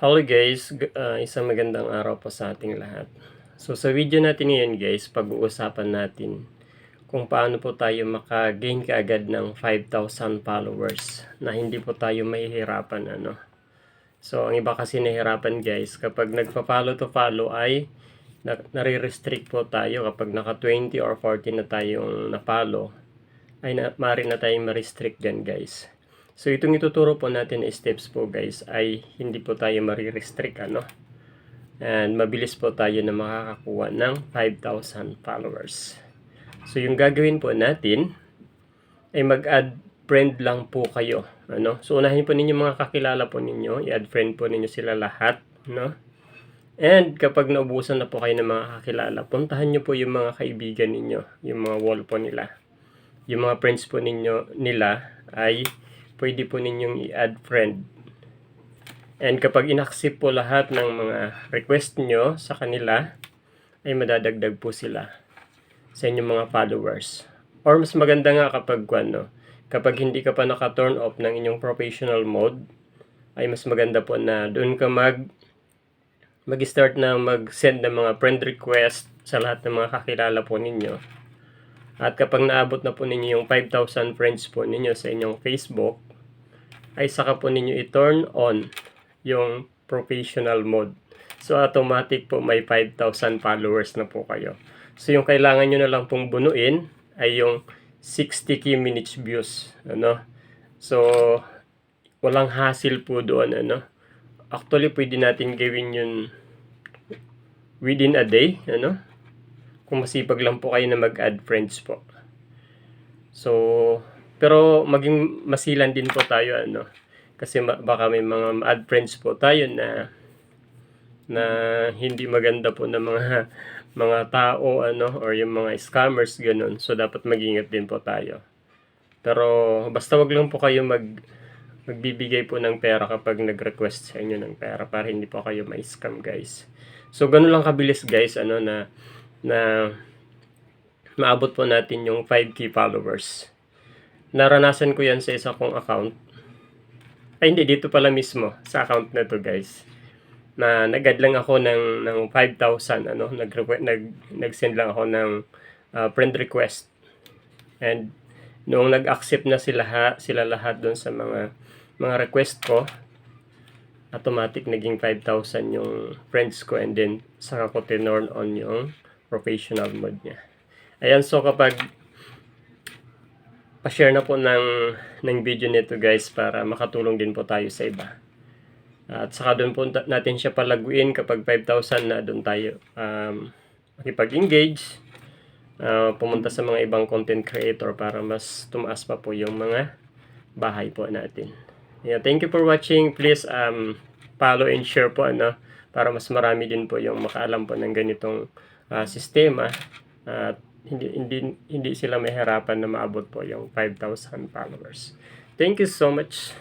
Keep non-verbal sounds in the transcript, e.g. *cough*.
Hello guys, ah, isang magandang araw po sa ating lahat. So sa video natin ngayon guys, pag-uusapan natin kung paano po tayo maka-gain kaagad ng 5,000 followers na hindi po tayo mahihirapan ano. So ang iba kasi nahihirapan guys, kapag nagpa-follow to follow ay na, nare-restrict po tayo kapag naka 20 or 40 na tayong na-follow ay na, maaari na tayong ma-restrict dyan guys. So itong ituturo po natin na steps po guys ay hindi po tayo marirestrict ano. And mabilis po tayo na makakakuha ng 5,000 followers. So yung gagawin po natin ay mag-add friend lang po kayo. Ano? So unahin po ninyo mga kakilala po ninyo, i-add friend po ninyo sila lahat, no? And kapag naubusan na po kayo ng mga kakilala, puntahan nyo po yung mga kaibigan ninyo, yung mga wall po nila. Yung mga friends po ninyo nila ay pwede po ninyong i-add friend. And kapag inaccept po lahat ng mga request nyo sa kanila, ay madadagdag po sila sa inyong mga followers. Or mas maganda nga kapag ano, kapag hindi ka pa naka-turn off ng inyong professional mode, ay mas maganda po na doon ka mag mag-start na mag-send ng mga friend request sa lahat ng mga kakilala po ninyo. At kapag naabot na po ninyo yung 5,000 friends po ninyo sa inyong Facebook, ay saka po ninyo i-turn on yung professional mode. So automatic po may 5,000 followers na po kayo. So yung kailangan nyo na lang pong bunuin ay yung 60 key minutes views. Ano? So walang hassle po doon. Ano? Actually pwede natin gawin yun within a day. Ano? Kung masipag lang po kayo na mag-add friends po. So, pero maging masilan din po tayo ano. Kasi baka may mga add friends po tayo na na hindi maganda po na mga *laughs* mga tao ano or yung mga scammers ganun. So dapat mag-ingat din po tayo. Pero basta wag lang po kayo mag magbibigay po ng pera kapag nag-request sa inyo ng pera para hindi po kayo ma-scam guys. So ganun lang kabilis guys ano na na maabot po natin yung 5k followers naranasan ko yan sa isa kong account. Ay hindi, dito pala mismo, sa account na to guys. Na nag-add lang ako ng, ng 5,000, ano, nag, nag, nag-send lang ako ng uh, friend request. And noong nag-accept na sila, ha, sila lahat doon sa mga mga request ko, automatic naging 5,000 yung friends ko and then saka ko tinurn on yung professional mode niya. Ayan, so kapag pa-share na po ng, ng video nito guys para makatulong din po tayo sa iba. At saka doon po natin siya palaguin kapag 5,000 na doon tayo um, makipag-engage, uh, pumunta sa mga ibang content creator para mas tumaas pa po yung mga bahay po natin. Yeah, thank you for watching. Please um, follow and share po ano para mas marami din po yung makaalam po ng ganitong uh, sistema at hindi hindi hindi sila mahirapan na maabot po yung 5,000 followers. Thank you so much.